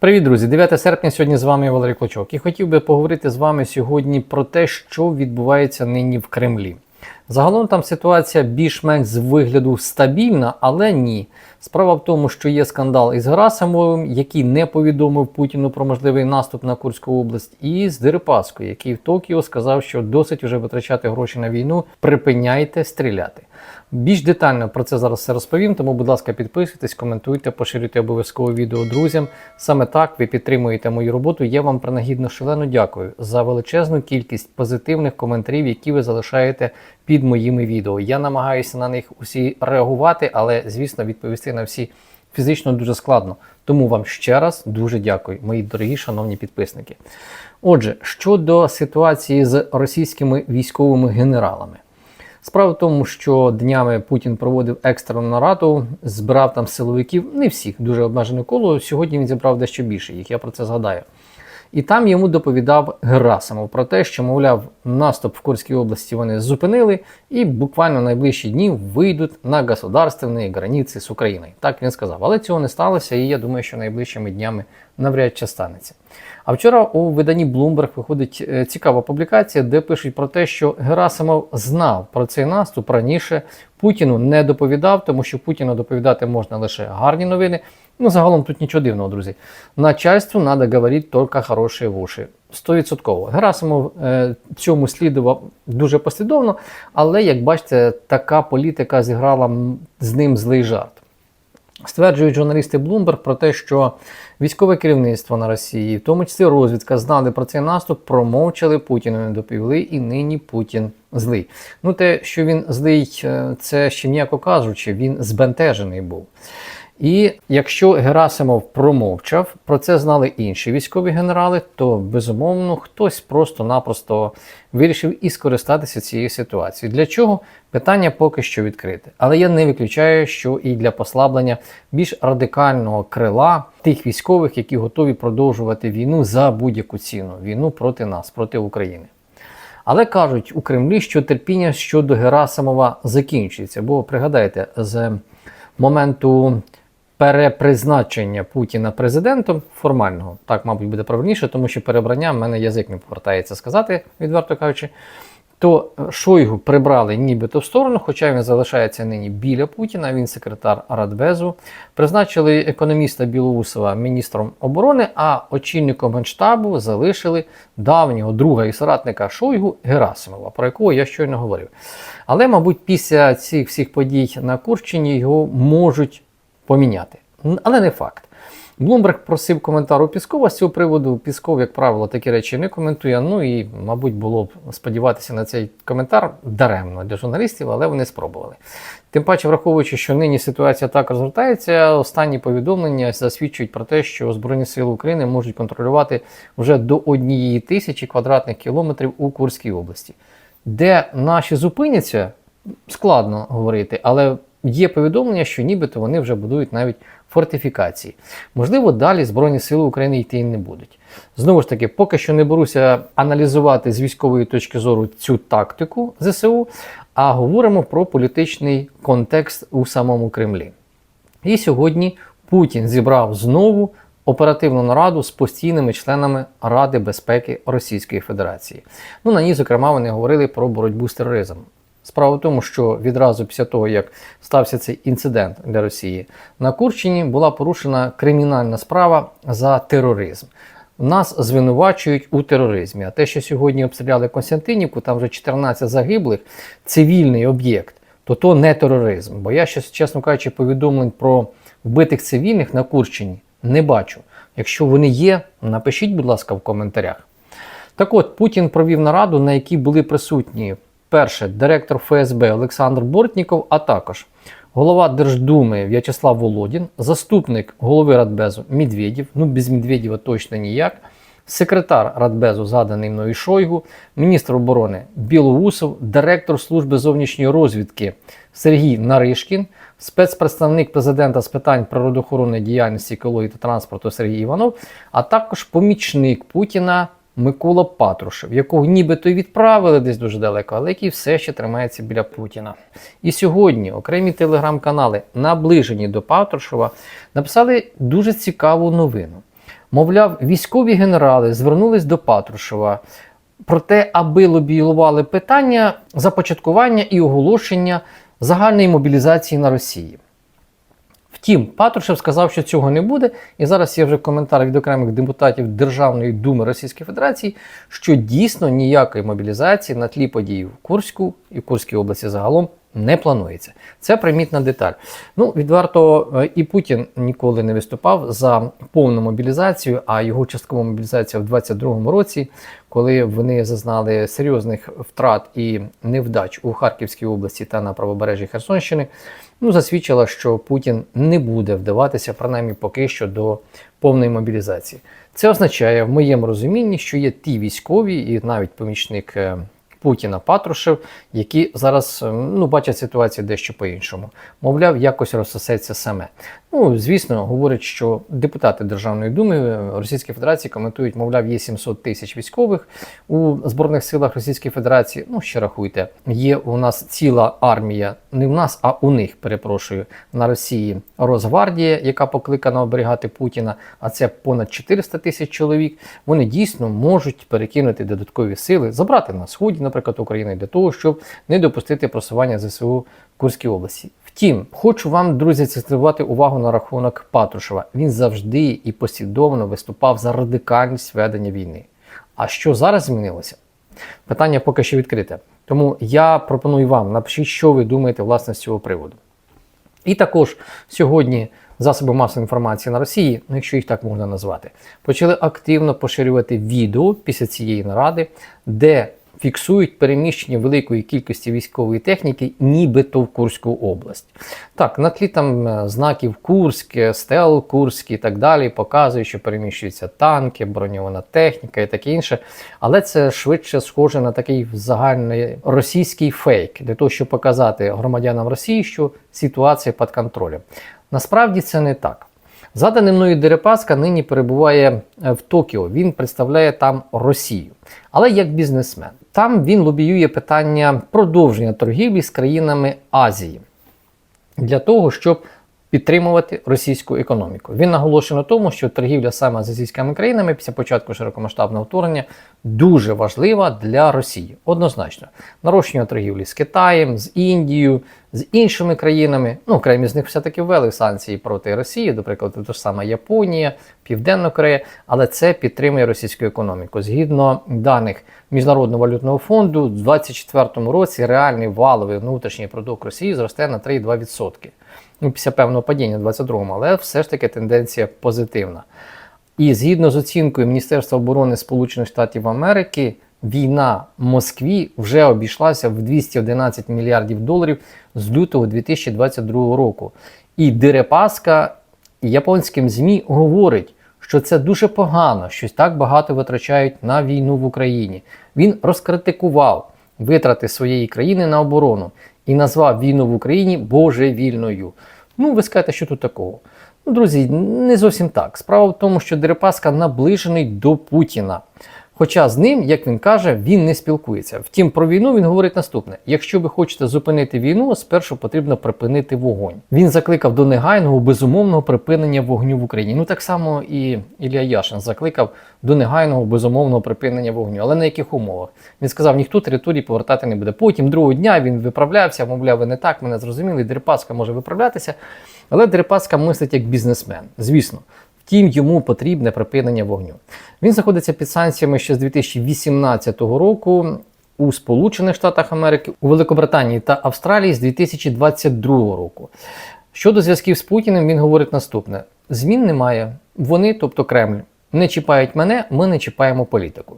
Привіт, друзі! 9 серпня сьогодні з вами Валерій Клочок. І хотів би поговорити з вами сьогодні про те, що відбувається нині в Кремлі. Загалом там ситуація більш-менш з вигляду стабільна, але ні. Справа в тому, що є скандал із Герасимовим, який не повідомив Путіну про можливий наступ на Курську область, і з Дерипаскою, який в Токіо сказав, що досить вже витрачати гроші на війну, припиняйте стріляти. Більш детально про це зараз все розповім, тому, будь ласка, підписуйтесь, коментуйте, поширюйте обов'язково відео друзям. Саме так ви підтримуєте мою роботу. Я вам принагідно шалено дякую за величезну кількість позитивних коментарів, які ви залишаєте під моїми відео. Я намагаюся на них усі реагувати, але, звісно, відповісти на всі фізично дуже складно. Тому вам ще раз дуже дякую, мої дорогі шановні підписники. Отже, щодо ситуації з російськими військовими генералами. Справа в тому, що днями Путін проводив екстрену нараду, збирав там силовиків, не всіх, дуже обмежене коло. Сьогодні він зібрав дещо більше їх, я про це згадаю. І там йому доповідав Герасимов про те, що, мовляв, наступ в Курській області вони зупинили і буквально найближчі дні вийдуть на государственні границі з Україною. Так він сказав. Але цього не сталося, і я думаю, що найближчими днями навряд чи станеться. А вчора у виданні Bloomberg виходить е, цікава публікація, де пишуть про те, що Герасимов знав про цей наступ раніше. Путіну не доповідав, тому що Путіну доповідати можна лише гарні новини. Ну, загалом тут нічого дивного, друзі. Начальству треба говорити тільки хороші вуші. Стовідсотково. Герасимов е, цьому слідував дуже послідовно, але, як бачите, така політика зіграла з ним злий жарт. Стверджують журналісти Bloomberg про те, що військове керівництво на Росії, в тому числі розвідка, знали про цей наступ, промовчали, Путіну не доповіли, і нині Путін злий. Ну, те, що він злий, е, це ще м'яко кажучи, він збентежений був. І якщо Герасимов промовчав, про це знали інші військові генерали, то безумовно хтось просто-напросто вирішив і скористатися цією ситуацією. Для чого? Питання поки що відкрите. Але я не виключаю, що і для послаблення більш радикального крила тих військових, які готові продовжувати війну за будь-яку ціну війну проти нас, проти України. Але кажуть у Кремлі, що терпіння щодо Герасимова закінчується. Бо пригадайте, з моменту перепризначення Путіна президентом формального, так, мабуть, буде правильніше, тому що перебрання в мене язик не повертається сказати, відверто кажучи. То Шойгу прибрали нібито в сторону, хоча він залишається нині біля Путіна, він секретар Радбезу. Призначили економіста Білоусова міністром оборони, а очільником генштабу залишили давнього друга і соратника Шойгу Герасимова, про якого я щойно говорив. Але, мабуть, після цих всіх подій на Курщині його можуть поміняти. Але не факт. Блумберг просив коментар у Піскова з цього приводу. Пісков, як правило, такі речі не коментує. Ну і, мабуть, було б сподіватися на цей коментар даремно для журналістів, але вони спробували. Тим паче, враховуючи, що нині ситуація так розгортається, останні повідомлення засвідчують про те, що Збройні Сили України можуть контролювати вже до однієї тисячі квадратних кілометрів у Курській області. Де наші зупиняться, складно говорити, але є повідомлення, що нібито вони вже будують навіть фортифікації. Можливо, далі Збройні Сили України йти не будуть. Знову ж таки, поки що не беруся аналізувати з військової точки зору цю тактику ЗСУ, а говоримо про політичний контекст у самому Кремлі. І сьогодні Путін зібрав знову оперативну нараду з постійними членами Ради безпеки Російської Федерації. Ну, на ній, зокрема, вони говорили про боротьбу з тероризмом. Справа в тому, що відразу після того, як стався цей інцидент для Росії, на Курщині була порушена кримінальна справа за тероризм. Нас звинувачують у тероризмі. А те, що сьогодні обстріляли Константинівку, там вже 14 загиблих, цивільний об'єкт, то то не тероризм. Бо я чесно кажучи, повідомлень про вбитих цивільних на Курщині не бачу. Якщо вони є, напишіть, будь ласка, в коментарях. Так от, Путін провів нараду, на якій були присутні перше директор ФСБ Олександр Бортніков, а також голова Держдуми В'ячеслав Володін, заступник голови Радбезу Медведєв, ну без Медведєва точно ніяк, секретар Радбезу, згаданий мною Шойгу, міністр оборони Білоусов, директор служби зовнішньої розвідки Сергій Наришкін, спецпредставник президента з питань природоохоронної діяльності, екології та транспорту Сергій Іванов, а також помічник Путіна Микола Патрушев, якого нібито й відправили десь дуже далеко, але який все ще тримається біля Путіна. І сьогодні окремі телеграм-канали, наближені до Патрушева, написали дуже цікаву новину. Мовляв, військові генерали звернулись до Патрушева про те, аби лобіювали питання започаткування і оголошення загальної мобілізації на Росії. Втім, Патрушев сказав, що цього не буде, і зараз є вже коментар від окремих депутатів Державної думи Російської Федерації, що дійсно ніякої мобілізації на тлі подій в Курську і в Курській області загалом не планується. Це примітна деталь. Ну, відверто, е, і Путін ніколи не виступав за повну мобілізацію, а його часткова мобілізація в 22-му році, коли вони зазнали серйозних втрат і невдач у Харківській області та на правобережжі Херсонщини, ну, засвідчила, що Путін не буде вдаватися, принаймні поки що, до повної мобілізації. Це означає, в моєму розумінні, що є ті військові, і навіть помічник е, Путіна Патрушев, які зараз е, ну, бачать ситуацію дещо по-іншому. Мовляв, якось розсосеться саме. Ну, звісно, говорять, що депутати Державної думи е, Російської Федерації коментують, мовляв, є 700 тисяч військових у Збройних силах Російської Федерації. Ну, ще рахуйте, є у нас ціла армія, не в нас, а у них, перепрошую, на Росії Росгвардія, яка покликана оберігати Путіна, а це понад 400 тисяч чоловік. Вони дійсно можуть перекинути додаткові сили, забрати на сході, наприклад, України, для того, щоб не допустити просування ЗСУ в Курській області. Втім, хочу вам, друзі, акцентувати увагу на рахунок Патрушева. Він завжди і послідовно виступав за радикальність ведення війни. А що зараз змінилося? Питання поки що відкрите. Тому я пропоную вам напишіть, що ви думаєте власне з цього приводу. І також сьогодні засоби масової інформації на Росії, ну якщо їх так можна назвати, почали активно поширювати відео після цієї наради, де фіксують переміщення великої кількості військової техніки, нібито в Курську область. Так, на тлі там е, знаків Курськ, стел Курськ і так далі, показують, що переміщуються танки, броньована техніка і таке інше. Але це швидше схоже на такий загальний російський фейк, для того, щоб показати громадянам Росії, що ситуація під контролем. Насправді це не так. Заданий мною Дерипаска нині перебуває е, в Токіо. Він представляє там Росію, але як бізнесмен. Там він лобіює питання продовження торгівлі з країнами Азії для того, щоб підтримувати російську економіку. Він наголошує на тому, що торгівля саме з азійськими країнами після початку широкомасштабного вторгнення дуже важлива для Росії. Однозначно, нарощення торгівлі з Китаєм, з Індією, з іншими країнами. Ну, окремі з них все-таки ввели санкції проти Росії, до прикладу, та ж сама Японія, Південна Корея, але це підтримує російську економіку. Згідно даних Міжнародного валютного фонду, у 2024 році реальний валовий внутрішній продукт Росії зросте на 3,2%. Ну, після певного падіння в 2022-му, але все ж таки тенденція позитивна. І згідно з оцінкою Міністерства оборони Сполучених Штатів Америки, війна Москві вже обійшлася в 211 мільярдів доларів з лютого 2022 року. І Дерипаска японським ЗМІ говорить, що це дуже погано, що так багато витрачають на війну в Україні. Він розкритикував витрати своєї країни на оборону і назвав війну в Україні божевільною. Ну, ви скажете, що тут такого? Ну, друзі, не зовсім так. Справа в тому, що Дерипаска наближений до Путіна. Хоча з ним, як він каже, він не спілкується. Втім, про війну він говорить наступне: якщо ви хочете зупинити війну, спершу потрібно припинити вогонь. Він закликав до негайного безумовного припинення вогню в Україні. Ну так само і Ілля Яшин закликав до негайного безумовного припинення вогню. Але на яких умовах? Він сказав, ніхто території повертати не буде. Потім другого дня він виправлявся, мовляв, ви не так, мене зрозуміли. Дерипаска може виправлятися, але Дерипаска мислить як бізнесмен. Звісно. Втім, йому потрібне припинення вогню. Він знаходиться під санкціями ще з 2018 року у Сполучених Штатах Америки, у Великобританії та Австралії з 2022 року. Щодо зв'язків з Путіним, він говорить наступне: змін немає. Вони, тобто Кремль, не чіпають мене, ми не чіпаємо політику.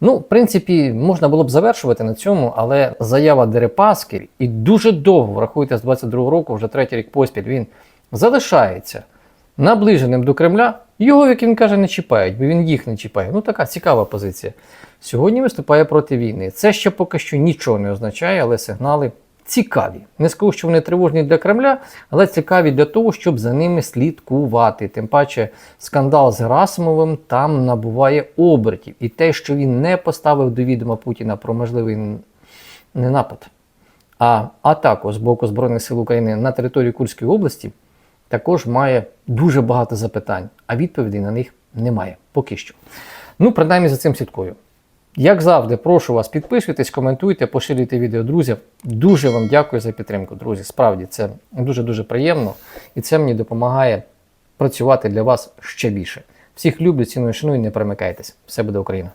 Ну, в принципі, можна було б завершувати на цьому, але заява Дерипаски, і дуже довго, врахуйте, з 22 року, вже третій рік поспіль, він залишається наближеним до Кремля, його, як він каже, не чіпають, бо він їх не чіпає. Ну така цікава позиція. Сьогодні виступає проти війни. Це ще поки що нічого не означає, але сигнали цікаві. Не скажу, що вони тривожні для Кремля, але цікаві для того, щоб за ними слідкувати. Тим паче скандал з Герасимовим там набуває обертів. І те, що він не поставив до відома Путіна про можливий не напад, а атаку з боку Збройних сил України на територію Курської області також має дуже багато запитань, а відповідей на них немає. Поки що. Ну, принаймні за цим слідкую. Як завжди, прошу вас підписуйтесь, коментуйте, поширюйте відео друзям. Дуже вам дякую за підтримку, друзі. Справді це дуже-дуже приємно і це мені допомагає працювати для вас ще більше. Всіх люблю, ціную, шаную, не перемикайтесь. Все буде Україна!